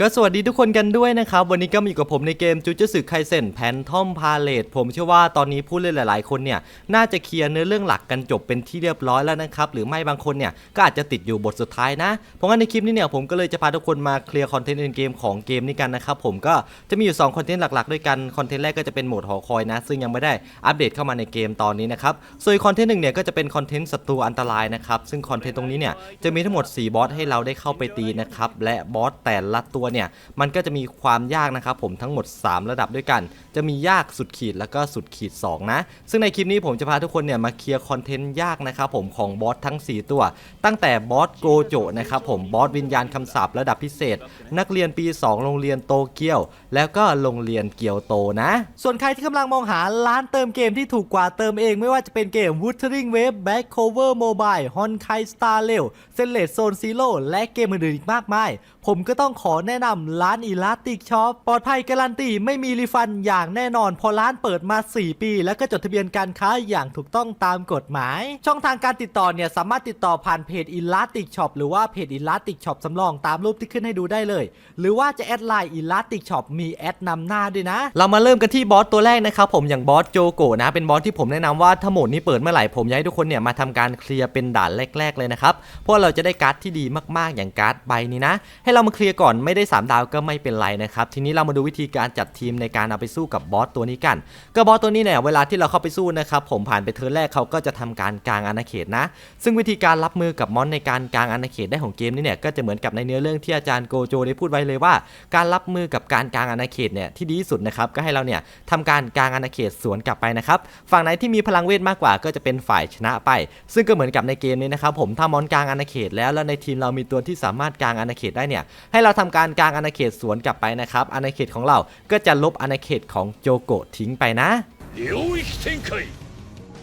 ก็สวัสดีทุกคนกันด้วยนะครับ วันนี้ก็มีกับผมในเกมจูจูสึไคเซนแพนทอมพาเลตผมเชื่อว่าตอนนี้ผู้เล่นหลาย ๆ คนเนี่ย น่าจะเคลียร์เนื้อเรื่องหลักกันจบเป็นที่เรียบร้อยแล้วนะครับ หรือไม่บางคนเนี่ย ก็อาจจะติดอยู่บทสุดท้ายนะ เพราะงั้นในคลิปนี้เนี่ยผมก็เลยจะพาทุกคนมาเคลียร์คอนเทนต์ในเกมของเกมนี้กันนะครับผมก็จะมีอยู่2คอนเทนต์หลัก ๆ ด้วยกันคอนเทนต์แรกก็จะเป็นโหมดหอคอยนะ ซึ่งยังไม่ได้อัปเดตเข้ามาในเกมตอนนี้นะครับส่วนคอนเทนต์หนึ่งเนี่ยก็จะเป็นคอนเทนต์ศัตรูอันตรายนะครับซึ่งคอนเทนต์ตรงนี้เนี่ยจะมีทั้งหมด4บอสให้เราได้เข้าไปตีนะครับและบอสแต่ละตัวเนี่ยมันก็จะมีความยากนะครับผมทั้งหมด 3 ระดับด้วยกัน จะมียากสุดขีดแล้วก็สุดขีด 2 นะ ซึ่งในคลิปนี้ผมจะพาทุกคนเนี่ยมาเคลียร์คอนเทนต์ยากนะครับผมของบอสทั้ง 4 ตัว ตั้งแต่บอสโกโจนะครับผมบอสวิญญาณคำสาประดับพิเศษ นักเรียนปี 2 โรงเรียนโตเกียว แล้วก็โรงเรียนเกียวโตนะ ส่วนใครที่กำลังมองหาร้านเติมเกมที่ถูกกว่าเติมเอง ไม่ว่าจะเป็นเกม Wuthering Wave Back Cover Mobile Honkai Star Rail s e n l e t Zone Zero และเกมอื่นๆอีกมากมาย ผมก็ต้องขอแนะนำร้าน Elastic Shop ปปลอดภัยการันตีไม่มีรีฟันอย่างแน่นอนเพอร้านเปิดมา 4 ปี แล้วก็จดทะเบียนการค้าอย่างถูกต้องตามกฎหมาย ช่องทางการติดต่อเนี่ยสามารถติดต่อผ่านเพจ Elastic Shop หรือว่าเพจ Elastic Shop สำรองตามรูปที่ขึ้นให้ดูได้เลย หรือว่าจะแอดไลน์ Elastic Shop มีแอดนำหน้าด้วยนะ เรามาเริ่มกันที่บอสตัวแรกนะครับผมอย่างบอสโจโกนะเป็นบอสที่ผมแนะนำว่าถ้าโหมดนี้เปิดเมื่อไหร่ผมอยากให้ทุกคนเนี่ยมาทำการเคลียร์เป็นด่านแรก ๆเลยนะครับเพราะเราจะได้การ์ดที่ดีมาก ๆอย่างการ์ดใบนี้นะ ให้เรามาเคลียร์ก่อนไม่ได้3 ดาวก็ไม่เป็นไรนะครับ ทีนี้เรามาดูวิธีการจัดทีมในการเอาไปสู้กับบอสตัวนี้กัน ก็บอสตัวนี้เนี่ยเวลาที่เราเข้าไปสู้นะครับผมผ่านไปเทิร์นแรกเขาก็จะทำการกลางอาณาเขตนะ ซึ่งวิธีการรับมือกับมอนในการกลางอาณาเขตได้ของเกมนี้เนี่ยก็จะเหมือนกับในเนื้อเรื่องที่อาจารย์โกโจได้พูดไว้เลยว่า การรับมือกับการกลางอาณาเขตเนี่ยที่ดีที่สุดนะครับก็ให้เราเนี่ยทำการกลางอาณาเขตสวนกลับไปนะครับฝั่งไหนที่มีพลังเวทมากกว่าก็จะเป็นฝ่ายชนะไป ซึ่งก็เหมือนกับในเกมนี้นะครับผมถ้ามอนกลางอาณาเขตแล้วแล้วในทีมเรามีตัวที่สามารถกลางอาณาเขตได้เนี่ยให้เราทำการกลางอาณาเขตสวนกลับไปนะครับอาณาเขตของเราก็จะลบอาณาเขตของโจโกะทิ้งไปนะ 領域展開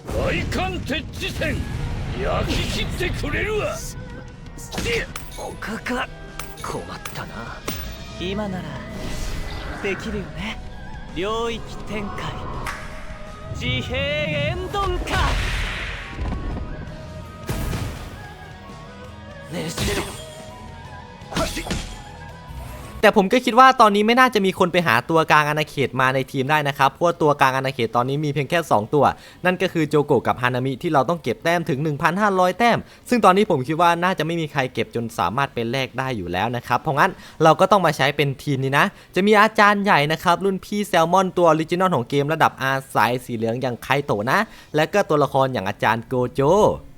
大艦鉄地戦焼き切ってくれるわおかか困ったな今ならできるよね領域展開自閉エンドンかねじれろ แต่ผมก็คิดว่าตอนนี้ไม่น่าจะมีคนไปหาตัวกลางอาณาเขตมาในทีมได้นะครับเพราะตัวกลางอาณาเขตตอนนี้มีเพียงแค่ 2 ตัว นั่นก็คือโจโกะกับฮานามิที่เราต้องเก็บแต้มถึง 1,500 แต้ม ซึ่งตอนนี้ผมคิดว่าน่าจะไม่มีใครเก็บจนสามารถเป็นแลกได้อยู่แล้วนะครับเพราะงั้นเราก็ต้องมาใช้เป็นทีมนี้นะ จะมีอาจารย์ใหญ่นะครับรุ่นพี่แซลมอนตัวออริจินอลของเกมระดับอาสายสีเหลืองอย่างไคโตะนะ และก็ตัวละครอย่างอาจารย์โกโจ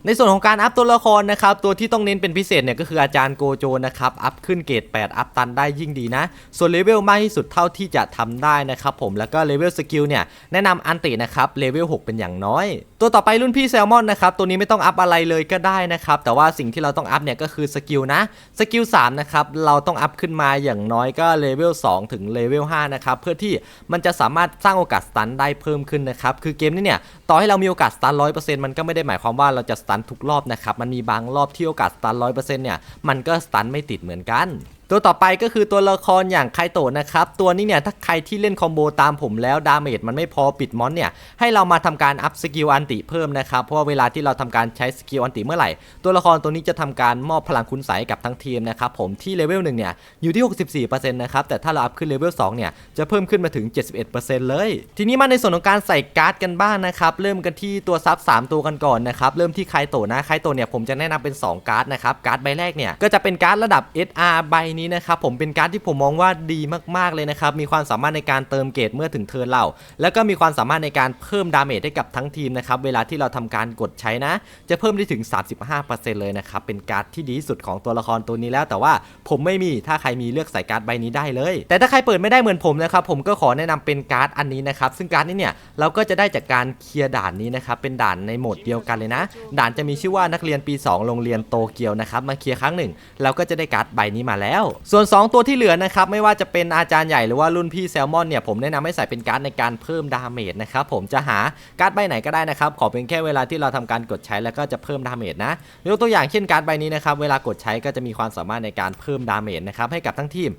ในส่วนของการอัพตัวละครนะครับตัวที่ต้องเน้นเป็นพิเศษเนี่ยก็คืออาจารย์โกโจนะครับอัพขึ้นเกรด8 อัพตันได้ยิ่งดีนะ ส่วนเลเวลมากที่สุดเท่าที่จะทำได้นะครับผมแล้วก็เลเวลสกิลเนี่ยแนะนำอันตินะครับเลเวล6เป็นอย่างน้อย ตัวต่อไปรุ่นพี่แซลมอนนะครับตัวนี้ไม่ต้องอัพอะไรเลยก็ได้นะครับแต่ว่าสิ่งที่เราต้องอัพเนี่ยก็คือสกิลนะสกิล3นะครับเราต้องอัพขึ้นมาอย่างน้อยก็เลเวล2ถึงเลเวล5นะครับเพื่อที่มันจะสามารถสร้างโอกาสสตันได้เพิ่มขึ้นนะครับคือเกมนี้เนี่ยต่อให้เรามีโอกาสสตัน100%มันก็ไม่ได้หมายความว่าเราจะสตันทุกรอบนะครับ มันมีบางรอบที่โอกาสสตัน100%เนี่ย มันก็สตันไม่ติดเหมือนกัน ตัวต่อไปก็คือตัวละครอย่างไคโตะนะครับ ตัวนี้เนี่ยถ้าใครที่เล่นคอมโบตามผมแล้วดาเมจมันไม่พอปิดมอนเนี่ยให้เรามาทำการอัพสกิลอันติเพิ่มนะครับ เพราะว่าเวลาที่เราทำการใช้สกิลอันติเมื่อไหร่ ตัวละครตัวนี้จะทำการมอบพลังคุณใสให้กับทั้งทีมนะครับผมที่เลเวลหนึ่งเนี่ยอยู่ที่ 64%นะครับแต่ถ้าเราอัพขึ้นเลเวล2เนี่ยจะเพิ่มขึ้นมาถึง 71%เลย ทีนี้มาในส่วนของการใส่การ์ดกันบ้างนะครับเริ่มกันที่ตัวซับ3ตัวกันก่อนนะครับเริ่มที่ไคโตะนะไคโตะเนี่ยผมจะแนะนำเป็นสองการ์ดนะครับการ์ดใบแรกเนี่ยก็จะเป็นการ์ดระดับ SR ใบนี้นะครับผมเป็นการ์ดที่ผมมองว่าดีมากๆเลยนะครับมีความสามารถในการเติมเกรดเมื่อถึงเทิร์นเรา แล้วก็มีความสามารถในการเพิ่มดาเมจให้กับทั้งทีมนะครับเวลาที่เราทำการกดใช้นะ จะเพิ่มได้ถึง 35%เลยนะครับเป็นการ์ดที่ดีสุดของตัวละครตัวนี้แล้ว แต่ว่าผมไม่มีถ้าใครมีเลือกใส่การ์ดใบนี้ได้เลย แต่ถ้าใครเปิดไม่ได้เหมือนผมนะครับผมก็ขอแนะนำเป็นการ์ดอันนี้นะครับซึ่งการ์ดนี้เนี่ยเราก็จะได้จากการเคลียร์ด่านนี้นะครับเป็นด่านในโหมดเดียวกันเลยนะ ด่านจะมีชื่อว่านักเรียนปี 2 โรงเรียนโตเกียวนะครับมาเคลียร์ครั้งหนึ่งเราก็จะได้การ์ดใบนี้มาแล้วส่วน 2 ตัวที่เหลือนะครับไม่ว่าจะเป็นอาจารย์ใหญ่หรือว่ารุ่นพี่แซลมอนเนี่ยผมแนะนำให้ใส่เป็นการ์ดในการเพิ่มดาเมจนะครับผมจะหาการ์ดใบไหนก็ได้นะครับขอเป็นแค่เวลาที่เราทำการกดใช้แล้วก็จะเพิ่มดาเมจนะยกตัวอย่างเช่นการ์ดใบนี้นะครับเวลากดใช้ก็จะมีความสามารถในการเพิ่มดาเมจนะครับให้กับทั้งทีม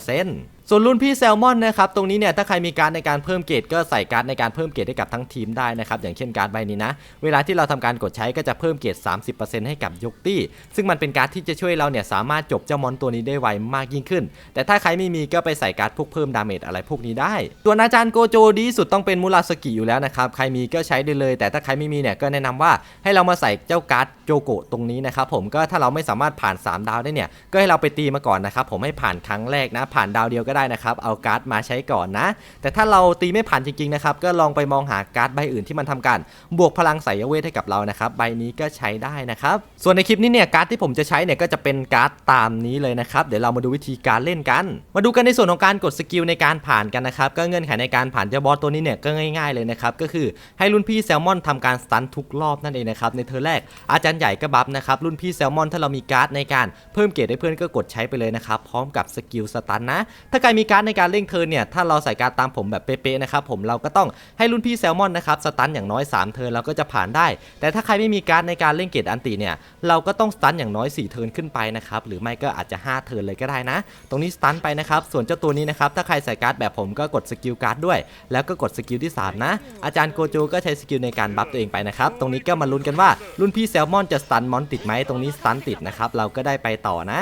10% ส่วนรุ่นพี่แซลมอนนะครับตรงนี้เนี่ยถ้าใครมีการดในการเพิ่มเกรดก็ใส่การดในการเพิ่มเกรดให้กับทั้งทีมได้นะครับอย่างเช่นการดใบนี้นะ เวลาที่เราทำการกดใช้ก็จะเพิ่มเกรด 30%ให้กับยกตี้ ซึ่งมันเป็นการดที่จะช่วยเราเนี่ยสามารถจบเจ้ามอนตัวนี้ได้ไวมากยิ่งขึ้น แต่ถ้าใครไม่มีก็ไปใส่การดพวกเพิ่มดาเมจอะไรพวกนี้ได้ตัวนอาจารย์โกโจดีสุดต้องเป็นมูราสกิอยู่แล้วนะครับใครมีก็ใช้ได้เลย แต่ถ้าใครไม่มีเนี่ยก็แนะนำว่าให้เรามาใส่เจ้าการ์ดโจโกะตรงนี้นะครับผมก็ถ้าเราไม่สามารถผ่าน 3 ดาวได้เนี่ยก็ให้เราไปตีมาก่อนนะครับผมให้ผ่านครั้งแรกนะผ่านดาวเดียวก็ได้ได้นะครับ เอาการ์ดมาใช้ก่อนนะ แต่ถ้าเราตีไม่ผ่านจริงๆนะครับ ก็ลองไปมองหาการ์ดใบอื่นที่มันทำการบวกพลังสายเวทให้กับเรานะครับ ใบนี้ก็ใช้ได้นะครับ ส่วนในคลิปนี้เนี่ยการ์ดที่ผมจะใช้เนี่ยก็จะเป็นการ์ดตามนี้เลยนะครับ เดี๋ยวเรามาดูวิธีการเล่นกัน มาดูกันในส่วนของการกดสกิลในการผ่านกันนะครับ ก็เงื่อนไขในการผ่านเจ้าบอสตัวนี้เนี่ยก็ง่ายๆเลยนะครับ ก็คือให้รุ่นพี่แซลมอนทำการสตันทุกรอบนั่นเองนะครับในเทอร์แรกอาจารย์ใหญ่ก็บัฟนะครับรุ่นพี่แซลมอนถ้าเรามีการ์ดในการเพิ่มเกรดให้เพื่อนก็กดใช้ไปเลยนะครับพร้อมกับสกิลสตันนะถ้าใครรมีการในการเล่นเทิร์นเนี่ย ถ้าเราใส่การตามผมแบบเป๊ะๆนะครับผมเราก็ต้องให้รุ่นพี่แซลมอนนะครับสตันอย่างน้อย 3 เทิร์นเราก็จะผ่านได้ แต่ถ้าใครไม่มีการในการเล่นเกตอันตีเนี่ยเราก็ต้องสตันอย่างน้อย 4 เทิร์นขึ้นไปนะครับหรือไม่ก็อาจจะ 5 เทิร์นเลยก็ได้นะ ตรงนี้สตันไปนะครับส่วนเจ้าตัวนี้นะครับถ้าใครใส่การ์ดแบบผมก็กดสกิลการ์ดด้วย แล้วก็กดสกิลที่ 3 นะ อาจารย์โกโจก็ใช้สกิลในการบัฟตัวเองไปนะครับตรงนี้ก็มาลุ้นกันว่ารุ่นพี่แซลมอนจะสตันมอนติดไหมตรงนี้สตันติดนะครับเราก็ได้ไปต่อนะ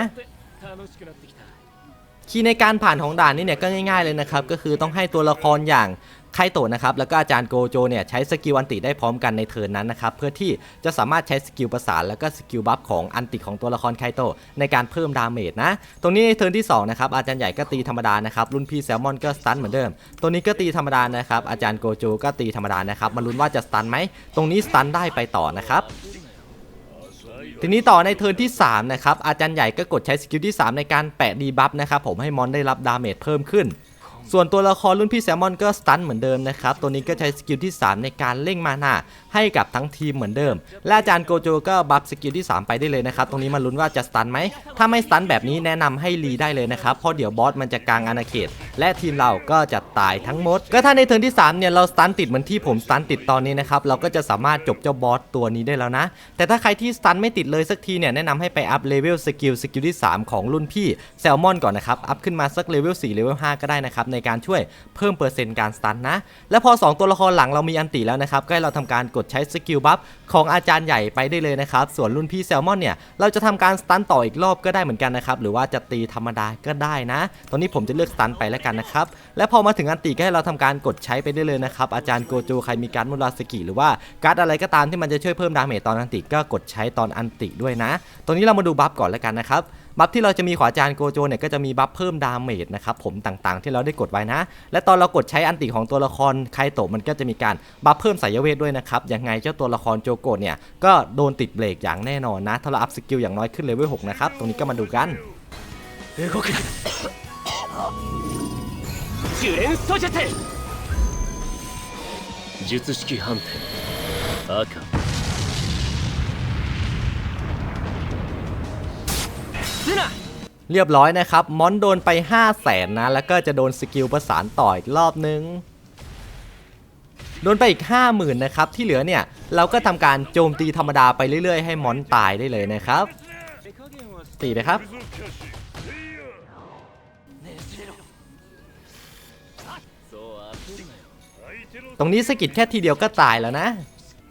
คีย์ในการผ่านของด่านนี้เนี่ยก็ง่ายๆเลยนะครับก็คือต้องให้ตัวละครอย่างไคโตะนะครับแล้วก็อาจารย์โกโจเนี่ยใช้สกิลอันติได้พร้อมกันในเทิร์นนั้นนะครับเพื่อที่จะสามารถใช้สกิลประสานแล้วก็สกิลบัฟของอันติของตัวละครไคโตะในการเพิ่มดาเมจนะตรงนี้ในเทิร์นที่สองนะครับอาจารย์ใหญ่ก็ตีธรรมดานะครับรุ่นพี่แซลมอนก็สตันเหมือนเดิม ตัวนี้ก็ตีธรรมดานะครับอาจารย์โกโจก็ตีธรรมดานะครับมาลุ้นว่าจะสตันไหมตรงนี้สตันได้ไปต่อนะครับ ทีนี้ต่อในเทิร์นที่ 3 นะครับ อาจารย์ใหญ่ก็กดใช้สกิลที่ 3 ในการแปะดีบัฟนะครับผมให้มอนได้รับดาเมจเพิ่มขึ้น ส่วนตัวละครรุ่นพี่แซลมอนก็สตันเหมือนเดิมนะครับ ตัวนี้ก็ใช้สกิลที่ 3 ในการเร่งมานาให้กับทั้งทีมเหมือนเดิม และอาจารย์โกโจก็บัฟสกิลที่ 3 ไปได้เลยนะครับ ตรงนี้มาลุ้นว่าจะสตันไหม ถ้าไม่สตันแบบนี้แนะนำให้รีได้เลยนะครับ เพราะเดี๋ยวบอสมันจะกลางอาณาเขต และทีมเราก็จะตายทั้งหมด ก็ถ้าในเทิร์นที่ 3 เนี่ยเราสตันติดเหมือนที่ผมสตันติดตอนนี้นะครับ เราก็จะสามารถจบเจ้าบอสตัวนี้ได้แล้วนะ แต่ถ้าใครที่สตันไม่ติดเลยสักทีเนี่ยแนะนำให้ไปอัพเลเวลสกิลสกิลที่ 3 ของรุ่นพี่แซลมอนก่อนนะครับ อัพขึ้นมาสักเลเวล4เลเวล5ก็ได้นะครับในในการช่วยเพิ่มเปอร์เซ็นต์การสตันนะ และพอ 2 ตัวละครหลังเรามีอันติแล้วนะครับ ก็ให้เราทำการกดใช้สกิลบัฟของอาจารย์ใหญ่ไปได้เลยนะครับ ส่วนรุ่นพี่แซลมอนเนี่ย เราจะทำการสตันต่ออีกรอบก็ได้เหมือนกันนะครับ หรือว่าจะตีธรรมดาก็ได้นะ ตอนนี้ผมจะเลือกสตันไปแล้วกันนะครับ และพอมาถึงอันติก็ให้เราทำการกดใช้ไปได้เลยนะครับอาจารย์โกโจใครมีการมุราสกิหรือว่าการ์ดอะไรก็ตามที่มันจะช่วยเพิ่มดาเมจตอนอันติก็กดใช้ตอนอันติด้วยนะ ตรงนี้เรามาดูบัฟก่อนแล้วกันนะครับ บัฟที่เราจะมีของอาจารย์โกโจเนี่ยก็จะมีบัฟเพิ่มดาเมจนะครับผมต่างๆ ที่เราได้กดไว้นะ และตอนเรากดใช้อันติของตัวละครไคโตะมันก็จะมีการบัฟเพิ่มสายเวทด้วยนะครับยังไงเจ้าตัวละครโจโกะเนี่ยก็โดนติดเบรกอย่างแน่นอนนะถ้าเราอัพสกิลอย่างน้อยขึ้นเลเวล6นะครับตรงนี้ก็มาดูกัน 動くなジュレンストジェテ術式判定赤 เรียบร้อยนะครับ มอนโดนไป 5 0 0แสนนะ แล้วก็จะโดนสกิลประสานต่ออีกรอบนึง โดนไปอีก 50,000นะครับ ที่เหลือเนี่ย เราก็ทำการโจมตีธรรมดาไปเรื่อยๆ ให้มอนตายได้เลยนะครับ ตีเลยครับตรงนี้สกิดแค่ทีเดียวก็ตายแล้วนะ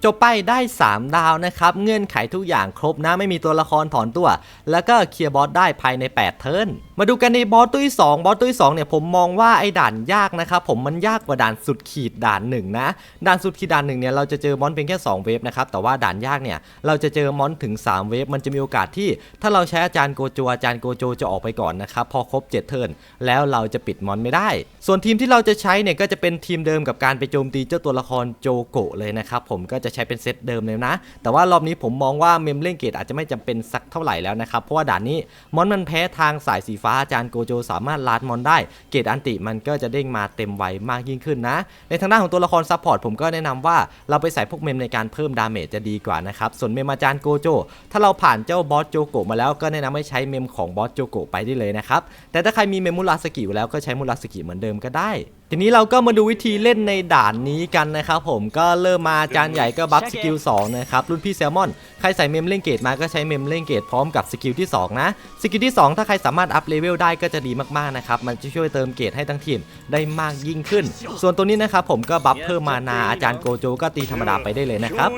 จบไปได้ 3 ดาวนะครับ เงื่อนไขทุกอย่างครบนะไม่มีตัวละครถอนตัว แล้วก็เคลียร์บอสได้ภายใน 8 เทิร์นมาดูกันในบอสตัวที่2บอสตัวที่2เนี่ยผมมองว่าไอ้ด่านยากนะครับผมมันยากกว่าด่านสุดขีดด่านหนึ่งนะด่านสุดขีดด่านหนึ่งเนี่ยเราจะเจอมอนเพียงแค่2เวฟนะครับแต่ว่าด่านยากเนี่ยเราจะเจอมอนถึง 3 เวฟมันจะมีโอกาสที่ ถ้าเราใช้อาจารย์โกโจอาจารย์โกโจจะออกไปก่อนนะครับพอครบ 7 เทิร์นแล้วเราจะปิดมอนไม่ได้ ส่วนทีมที่เราจะใช้เนี่ยก็จะเป็นทีมเดิมกับการไปโจมตีเจ้าตัวละครโจโกะเลยนะครับผมก็จะจะใช้เป็นเซตเดิมเลยนะ แต่ว่ารอบนี้ผมมองว่าเมมเล่นเกตอาจจะไม่จำเป็นสักเท่าไหร่แล้วนะครับ เพราะว่าด่านนี้มอนมันแพ้ทางสายสีฟ้าอาจารย์โกโจสามารถลาดมอนได้ เกตอันติมันก็จะเด้งมาเต็มไวมากยิ่งขึ้นนะ ในทางด้านของตัวละครซัพพอร์ตผมก็แนะนำว่าเราไปใส่พวกเมมในการเพิ่มดาเมจจะดีกว่านะครับ ส่วนเมมอาจารย์โกโจ ถ้าเราผ่านเจ้าบอสโจโกมาแล้วก็แนะนำให้ใช้เมมของบอสโจโกไปได้เลยนะครับ แต่ถ้าใครมีเมมมูราสกิอยู่แล้วก็ใช้มูราสกิเหมือนเดิมก็ได้ ทีนี้เราก็มาดูวิธีเล่นในด่านนี้กันนะครับผมก็เริ่มมาจารย์ใหญ่ก็บัฟสกิล2นะครับรุ่นพี่แซลมอนใครใส่เมมเล่นเกตมาก็ใช้เมมเล่นเกตพร้อมกับสกิลที่2นะสกิลที่ 2 ถ้าใครสามารถอัพเลเวลได้ก็จะดีมากๆนะครับมันจะช่วยเติมเกตให้ทั้งทีมได้มากยิ่งขึ้น ส่วนตัวนี้นะครับผมก็บัฟเพิ่มมานาอาจารย์โกโจก็ตีธรรมดาไปได้เลยนะครับ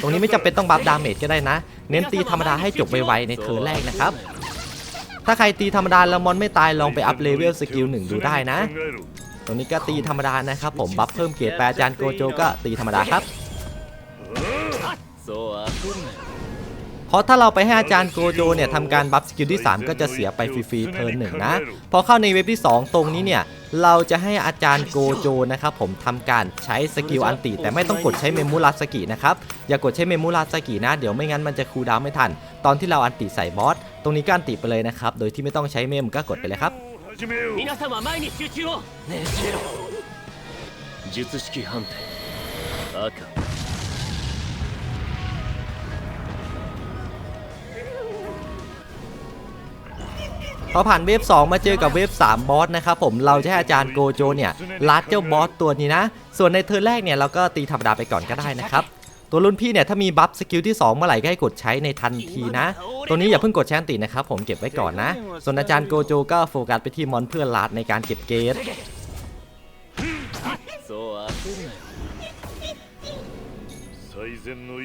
ตรงนี้ไม่จำเป็นต้องบัฟดาเมจก็ได้นะ เน้นตีธรรมดาให้จบไวๆในเทิร์นแรกนะครับถ้าใครตีธรรมดาแล้วมอนไม่ตายลองไปอัพเลเวลสกิลหนึ่งดูได้นะ รงนี้ก็ตีธรรมดานะครับผมบัฟเพิ่มเกียรติแปรจานโกโจก็ตีธรรมดาครับเพราะถ้าเราไปให้อาจารย์โกโจเนี่ยทำการบัฟสกิลที่ 3 ก็จะเสียไปฟรีๆเพิร์นหนึ่งนะ พอเข้าในเว็บที่ 2 ตรงนี้เนี่ยเราจะให้อาจารย์โกโจนะครับผมทำการใช้สกิลอันติแต่ไม่ต้องกดใช้เมมูรัสกินะครับ อย่ากดใช้เมมูรัสกินะ เดี๋ยวไม่งั้นมันจะคูลดาวไม่ทัน ตอนที่เราอันติใส่บอส ตรงนี้ก็อันติไปเลยนะครับ โดยที่ไม่ต้องใช้เมมก็กดไปเลยครับ 始めよう皆様前に集中をねじろ術式判定赤 พอผ่านเวฟ2มาเจอกับเวฟ3บอสนะครับผมเราจะให้อาจารย์โกโจเนี่ยลัดเจ้าบอสตัวนี้นะ ส่วนในเทิร์นแรกเนี่ยเราก็ตีธรรมดาไปก่อนก็ได้นะครับ ตัวรุ่นพี่เนี่ยถ้ามีบัฟสกิลที่ 2 เมื่อไหร่ก็ให้กดใช้ในทันทีนะ ตัวนี้อย่าเพิ่งกดแชนตินะครับผมเก็บไว้ก่อนนะ ส่วนอาจารย์โกโจก็โฟกัสไปที่มอนเพื่อลาดในการเก็บเกต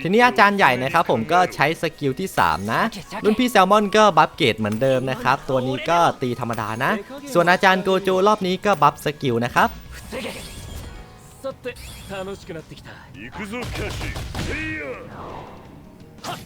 ทีนี้อาจารย์ใหญ่นะครับผมก็ใช้สกิลที่ 3 นะ รุ่นพี่แซลมอนก็บัฟเกตเหมือนเดิมนะครับ ตัวนี้ก็ตีธรรมดานะ ส่วนอาจารย์โกโจรอบนี้ก็บัฟสกิลนะครับ さて楽しくなってきた。行くぞキャシー。せいや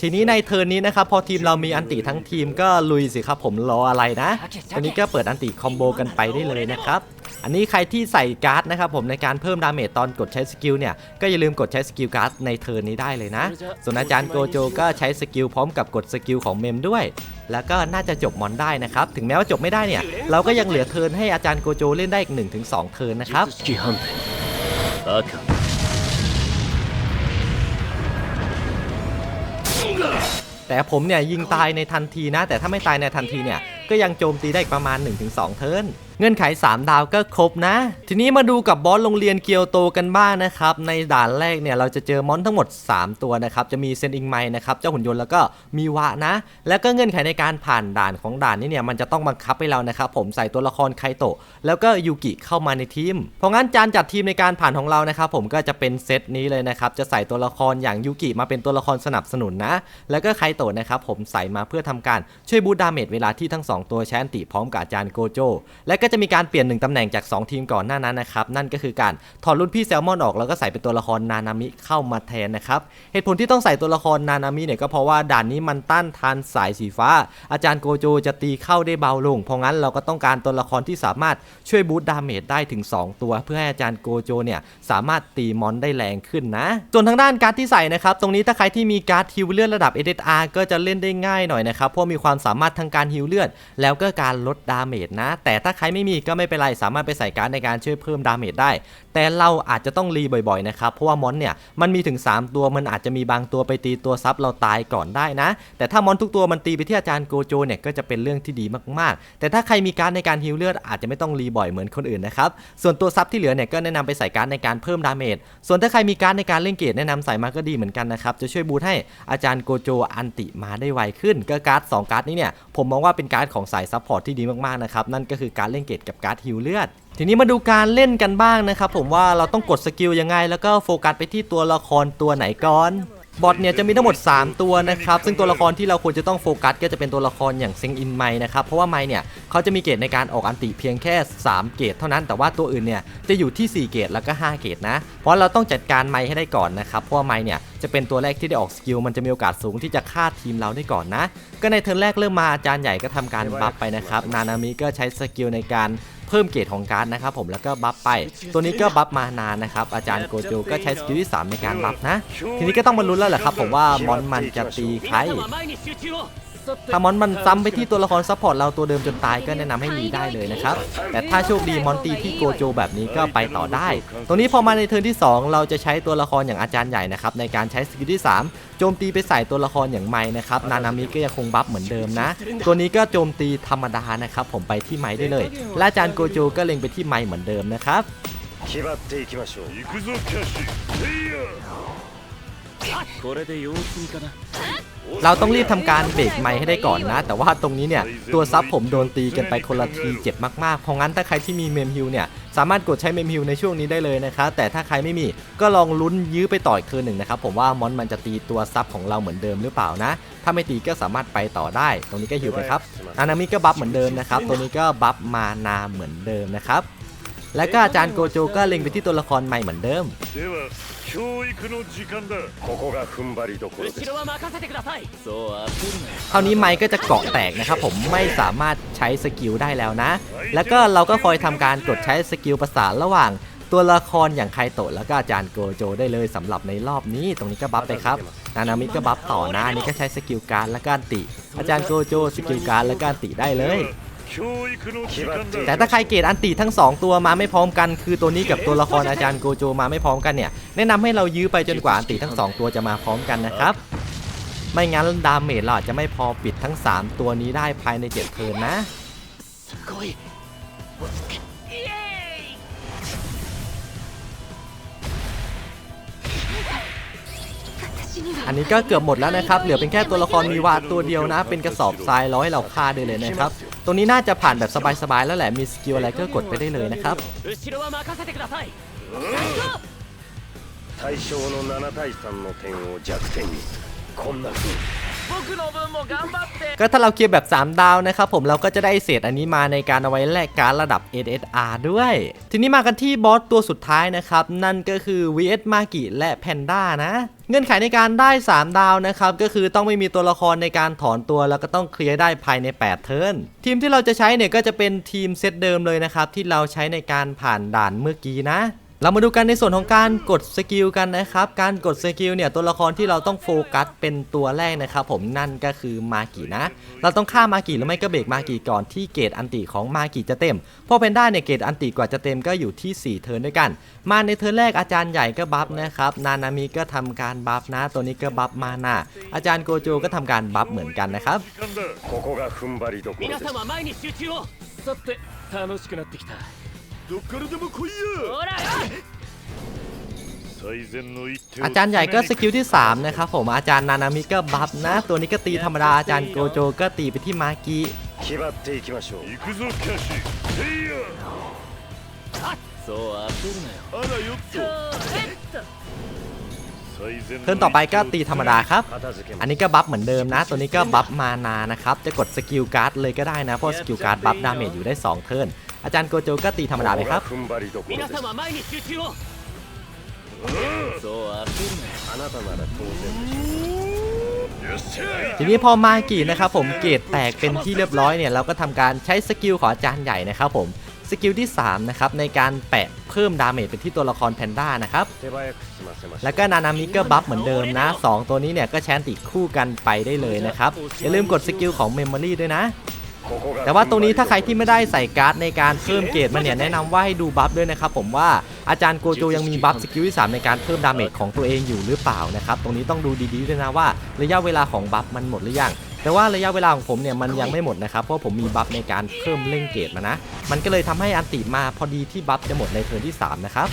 ทีนี้ในเทิร์นนี้นะครับพอทีมเรามีอันติทั้งทีมก็ลุยสิครับผมรออะไรนะตัวนี้ก็เปิดอันติคอมโบกันไปได้เลยนะครับอันนี้ใครที่ใส่การ์ดนะครับผมในการเพิ่มดาเมจตอนกดใช้สกิลเนี่ยก็อย่าลืมกดใช้สกิลการ์ดในเทิร์นนี้ได้เลยนะ ส่วนอาจารย์โกโจก็ใช้สกิลพร้อมกับกดสกิลของเมมด้วย แล้วก็น่าจะจบมอนได้นะครับ ถึงแม้ว่าจบไม่ได้เนี่ย เราก็ยังเหลือเทิร์นให้อาจารย์โกโจเล่นได้อีก1-2 เทิร์นนะครับ แต่ผมเนี่ยยิงตายในทันทีนะ แต่ถ้าไม่ตายในทันทีเนี่ยก็ยังโจมตีได้อีกประมาณ 1-2 เทิร์น เงื่อนไข 3 ดาวก็ครบนะ ทีนี้มาดูกับบอสโรงเรียนเกียวโตกันบ้างนะครับ ในด่านแรกเนี่ยเราจะเจอมอนทั้งหมด 3 ตัวนะครับ จะมีเซนอิงไมนะครับเจ้าหุ่นยนต์แล้วก็มีวะนะ แล้วก็เงื่อนไขในการผ่านด่านของด่านนี้เนี่ยมันจะต้องบังคับให้เรานะครับผมใส่ตัวละครไคโตะแล้วก็ยูกิเข้ามาในทีม เพราะงั้นการจัดทีมในการผ่านของเรานะครับผมก็จะเป็นเซตนี้เลยนะครับจะใส่ตัวละครอย่างยูกิมาเป็นตัวละครสนับสนุนนะ แล้วก็ไคโตะนะครับผมใส่มาเพื่อทำการช่วยบูตดาเมจเวลาที่ทั้งสองตัวแชนติพร้อมกับอาจารย์โกโจและก็จะมีการเปลี่ยนหนึ่งตำแหน่งจาก 2 ทีมก่อนหน้านั้นนะครับ นั่นก็คือการถอดรุ่นพี่แซลมอนออกแล้วก็ใส่เป็นตัวละครนานามิเข้ามาแทนนะครับ เหตุผลที่ต้องใส่ตัวละครนานามิเนี่ยก็เพราะว่าด่านนี้มันต้านทานสายสีฟ้า อาจารย์โกโจจะตีเข้าได้เบาลง เพราะงั้นเราก็ต้องการตัวละครที่สามารถช่วยบูตดาเมจได้ถึง 2 ตัว เพื่อให้อาจารย์โกโจเนี่ยสามารถตีมอนได้แรงขึ้นนะ ส่วนทางด้านการ์ดที่ใส่นะครับตรงนี้ถ้าใครที่มีการ์ดฮิวเลือดระดับ SSR ก็จะเล่นได้ง่ายหน่อยนะครับเพราะมีความสามารถทางการฮิวเลือด แล้วก็การลดดาเมจนะ แต่ถ้าใครไม่มีก็ไม่เป็นไรสามารถไปใส่การ์ดในการช่วยเพิ่มดาเมจได้ แต่เราอาจจะต้องรีบ่อยๆนะครับเพราะว่ามอนเนี่ยมันมีถึง 3 ตัวมันอาจจะมีบางตัวไปตีตัวซับเราตายก่อนได้นะ แต่ถ้ามอนทุกตัวมันตีไปที่อาจารย์โกโจเนี่ยก็จะเป็นเรื่องที่ดีมากๆ แต่ถ้าใครมีการดในการฮิวเลือดอาจจะไม่ต้องรีบ่อยเหมือนคนอื่นนะครับส่วนตัวซับที่เหลือเนี่ยก็แนะนำไปใส่การดในการเพิ่มดาเมจส่วนถ้าใครมีการดในการเล่นเกตแนะนำใส่มาก็ดีเหมือนกันนะครับจะช่วยบูทให้อาจารย์โกโจอันติมาได้ไวขึ้นก็การ์ดสองการ์ดนี้เนี่ยผมมองว่าเป็นการ์ดของสายซัพพอร์ตที่ดีมากๆนะครับนั่นก็คือการเล่นเกตกับการ์ดฮิวเลือด ทีนี้มาดูการเล่นกันบ้างนะครับผมว่าเราต้องกดสกิลยังไง แล้วก็โฟกัสไปที่ตัวละครตัวไหนก่อนบอทเนี่ยจะมีทั้งหมด 3 ตัวนะครับ ซึ่งตัวละครที่เราควรจะต้องโฟกัสก็จะเป็นตัวละครอย่างเซงอินไมนะครับ เพราะว่าไมเนี่ยเขาจะมีเกรดในการออกอันติเพียงแค่ 3 เกรดเท่านั้น แต่ว่าตัวอื่นเนี่ยจะอยู่ที่ 4 เกรดแล้วก็ 5 เกรดนะ พราะเราต้องจัดการไม้ให้ได้ก่อนนะครับ เพราะไม้เนี่ยจะเป็นตัวแรกที่ได้ออกสกิลมันจะมีโอกาสสูงที่จะฆ่าทีมเราได้ก่อนนะ ก็ในเทิร์นแรกเริ่มมาอาจารย์ใหญ่ก็ทำการบัฟไปนะครับ นานามิก็ใช้สกิลในการเพิ่มเกรดของการ์ดนะครับผมแล้วก็บัฟไป ตัวนี้ก็บัฟมานานนะครับอาจารย์โกโจก็ใช้สกิลที่ 3 ในการบัฟนะ ทีนี้ก็ต้องมาลุ้นแล้วแหละครับผมว่ามอนมันจะตีใคร ถ้ามอนมันซ้ำไปที่ตัวละครซัพพอร์ตเราตัวเดิมจนตายก็แนะนำให้รีได้เลยนะครับ แต่ถ้าโชคดีมอนตีที่โกโจแบบนี้ก็ไปต่อได้ ตรงนี้พอมาในเทิร์นที่ 2 เราจะใช้ตัวละครอย่างอาจารย์ใหญ่นะครับในการใช้สกิลที่ 3 โจมตีไปใส่ตัวละครอย่างไม้นะครับนานามิก็ยังคงบัฟเหมือนเดิมนะ ตัวนี้ก็โจมตีธรรมดานะครับผมไปที่ไม้ได้เลย และอาจารย์โกโจก็เล็งไปที่ไม้เหมือนเดิมนะครับ 気張っていきましょう行くぞキャッシュせいやこれで様子見かな เราต้องรีบทำการเบรกไม้ให้ได้ก่อนนะ แต่ว่าตรงนี้เนี่ยตัวซับผมโดนตีกันไปคนละทีเจ็บมากๆ เพราะงั้นถ้าใครที่มีเมมฮิลเนี่ยสามารถกดใช้เมมฮิลในช่วงนี้ได้เลยนะครับแต่ถ้าใครไม่มีก็ลองลุ้นยื้อไปต่ออีกคืนหนึ่งนะครับผมว่ามอนมันจะตีตัวซับของเราเหมือนเดิมหรือเปล่านะ ถ้าไม่ตีก็สามารถไปต่อได้ ตรงนี้ก็ฮิวไปครับนานามิก็บัฟเหมือนเดิมนะครับตัวนี้ก็บัฟมานาเหมือนเดิมนะครับ และก็อาจารย์โกโจก็เล็งไปที่ตัวละครใหม่เหมือนเดิมคราวนี้ไมค์ก็จะเกาะแตกนะครับผมไม่สามารถใช้สกิลได้แล้วนะ แล้วก็เราก็คอยทำการกดใช้สกิลประสานระหว่างตัวละครอย่างไคโตะแล้วก็อาจารย์โกโจได้เลยสำหรับในรอบนี้ ตรงนี้ก็บัฟไปครับนานามิก็บัฟต่อนะนี่ก็ใช้สกิลการและการติ อาจารย์โกโจสกิลการและการติได้เลย แต่ถ้าใครเกรดอันติทั้ง 2 ตัวมาไม่พร้อมกันคือตัวนี้กับตัวละครอาจารย์โกโจมาไม่พร้อมกันเนี่ยแนะนำให้เรายื้อไปจนกว่าอันติทั้ง 2 ตัวจะมาพร้อมกันนะครับ ไม่งั้นดาเมจเราอาจจะไม่พอปิดทั้ง 3 ตัวนี้ได้ภายใน7เทิร์นนะ อันนี้ก็เกือบหมดแล้วนะครับ เหลือเป็นแค่ตัวละครมีวาตัวเดียวนะ เป็นกระสอบทรายร้อยเราฆ่าได้เลยนะครับ ตรงนี้น่าจะผ่านแบบสบายๆแล้วแหละ มีสกิลอะไรก็กดไปได้เลยนะครับ 後ろは任せてください対象の7対3の点を弱点にするこんな風に僕の分も頑張って ก็ถ้าเราเคลียร์แบบ 3 ดาวนะครับผมเราก็จะได้เศษอันนี้มาในการเอาไว้แลกการระดับ SSR ด้วย ทีนี้มากันที่บอสตัวสุดท้ายนะครับ นั่นก็คือ VS มากิและแพนด้านะเงื่อนไขในการได้ 3 ดาวนะครับก็คือต้องไม่มีตัวละครในการถอนตัว แล้วก็ต้องเคลียร์ได้ภายใน 8 เทิร์นทีมที่เราจะใช้เนี่ยก็จะเป็นทีมเซตเดิมเลยนะครับที่เราใช้ในการผ่านด่านเมื่อกี้นะ เรามาดูกันในส่วนของการกดสกิลกันนะครับ การกดสกิลเนี่ยตัวละครที่เราต้องโฟกัสเป็นตัวแรกนะครับผมนั่นก็คือมากินะ เราต้องฆ่ามากิหรือไม่ก็เบรกมากิก่อนที่เกรดอันติของมากิจะเต็มเพราะเพนด้าเนี่ยเกรดอันติกว่าจะเต็มก็อยู่ที่ 4 เทิร์นด้วยกัน มาในเทิร์นแรกอาจารย์ใหญ่ก็บัฟนะครับ นานามิก็ทำการบัฟนะ ตัวนี้ก็บัฟมานาอาจารย์โกโจก็ทำการบัฟเหมือนกันนะครับ 時間だここが踏ん張りどころ皆です様前に集中をさて楽しくなってきた どっからでも来いやほらよ最善の一手を อาจารย์ใหญ่ก็สกิลที่ 3 นะครับผมอาจารย์นานามิก็บัฟนะ ตัวนี้ก็ตีธรรมดาอาจารย์โกโจก็ตีไปที่มากิ 気張っていきましょう行くぞキャッシュせいやそう焦るなよあらよっと最善 เทิร์นต่อไปก็ตีธรรมดาครับ 片付け อั ま นนี้ก็บัฟเหมือนเดิมนะ ตัวนี้ก็บัฟมานานะครับ จะกดสกิลการ์ดเลยก็ได้นะ เพราะสกิลการ์ดบัฟดาเมจอยู่ได้ 2 เทิร์น อาจารย์โกโจก็ตีธรรมดาไปครับทีนี้พอมากีนะครับผมเกตแตกเป็นที่เรียบร้อยเนี่ยเราก็ทำการใช้สกิลของอาจารย์ใหญ่นะครับผมสกิลที่3นะครับในการแปะเพิ่มดาเมจเป็นที่ตัวละครแพนด้านะครับแล้วก็นานามิกเกอร์บัฟเหมือนเดิมนะ 2 ตัวนี้เนี่ยก็แชนติคู่กันไปได้เลยนะครับอย่าลืมกดสกิลของเมมโมรี่ด้วยนะ แต่ว่าตรงนี้ถ้าใครที่ไม่ได้ใส่การ์ดในการเพิ่มเกรดมันเนี่ยแนะนำว่าให้ดูบัฟด้วยนะครับผมว่าอาจารย์โกโจยังมีบัฟสกิลที่3ในการเพิ่มดาเมจของตัวเองอยู่หรือเปล่านะครับตรงนี้ต้องดูดีๆด้วยนะว่าระยะเวลาของบัฟมันหมดหรือยังแต่ว่าระยะเวลาของผมเนี่ยมันยังไม่หมดนะครับเพราะผมมีบัฟในการเพิ่มเร่งเกรดมานะ มันก็เลยทำให้อันติมาพอดีที่บัฟจะหมดในเทิร์นที่ 3 นะครับ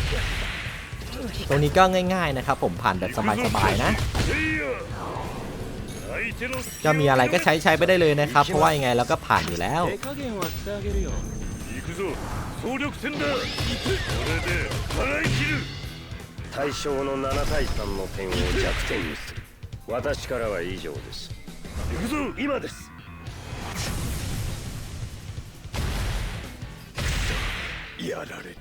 ตรงนี้ก็ง่ายๆนะครับผมผ่านแบบสบายๆนะ จะมีอะไรก็ใช้ใช้ไปได้เลยนะครับ เพราะว่ายังไงเราก็ผ่านอยู่แล้ว 手加減はしてあげるよ行くぞ総力戦だこれで払い切る対象の7対3の点を弱点にする私からは以上です行くぞ今です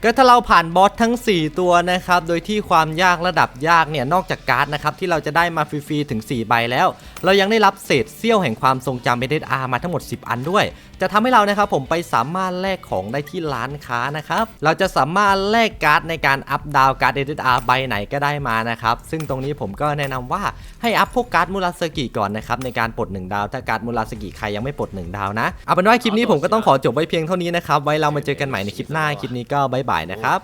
ก็ถ้าเราผ่านบอสทั้ง 4 ตัวนะครับ โดยที่ความยากระดับยากเนี่ย นอกจากการ์ดนะครับที่เราจะได้มาฟรีๆถึง 4 ใบแล้ว เรายังได้รับเศษเสี้ยวแห่งความทรงจำเบเดอาร์มาทั้งหมด 10 อันด้วย จะทำให้เรานะครับผมไปสามารถแลกของได้ที่ร้านค้านะครับเราจะสามารถแลกการ์ดในการอัพดาวการ์ดเอเดอาร์ใบไหนก็ได้มานะครับซึ่งตรงนี้ผมก็แนะนำว่าให้อัพพวกการ์ดมูราสกิก่อนนะครับในการปลด1ดาวถ้าการ์ดมูราสกิใครยังไม่ปลด1ดาวนะเอาเป็นว่าคลิปนี้ผมก็ต้องขอจบไว้เพียงเท่านี้นะครับไว้เรามาเจอกันใหม่ในคลิปหน้าคลิปนี้ก็บายบายนะครับ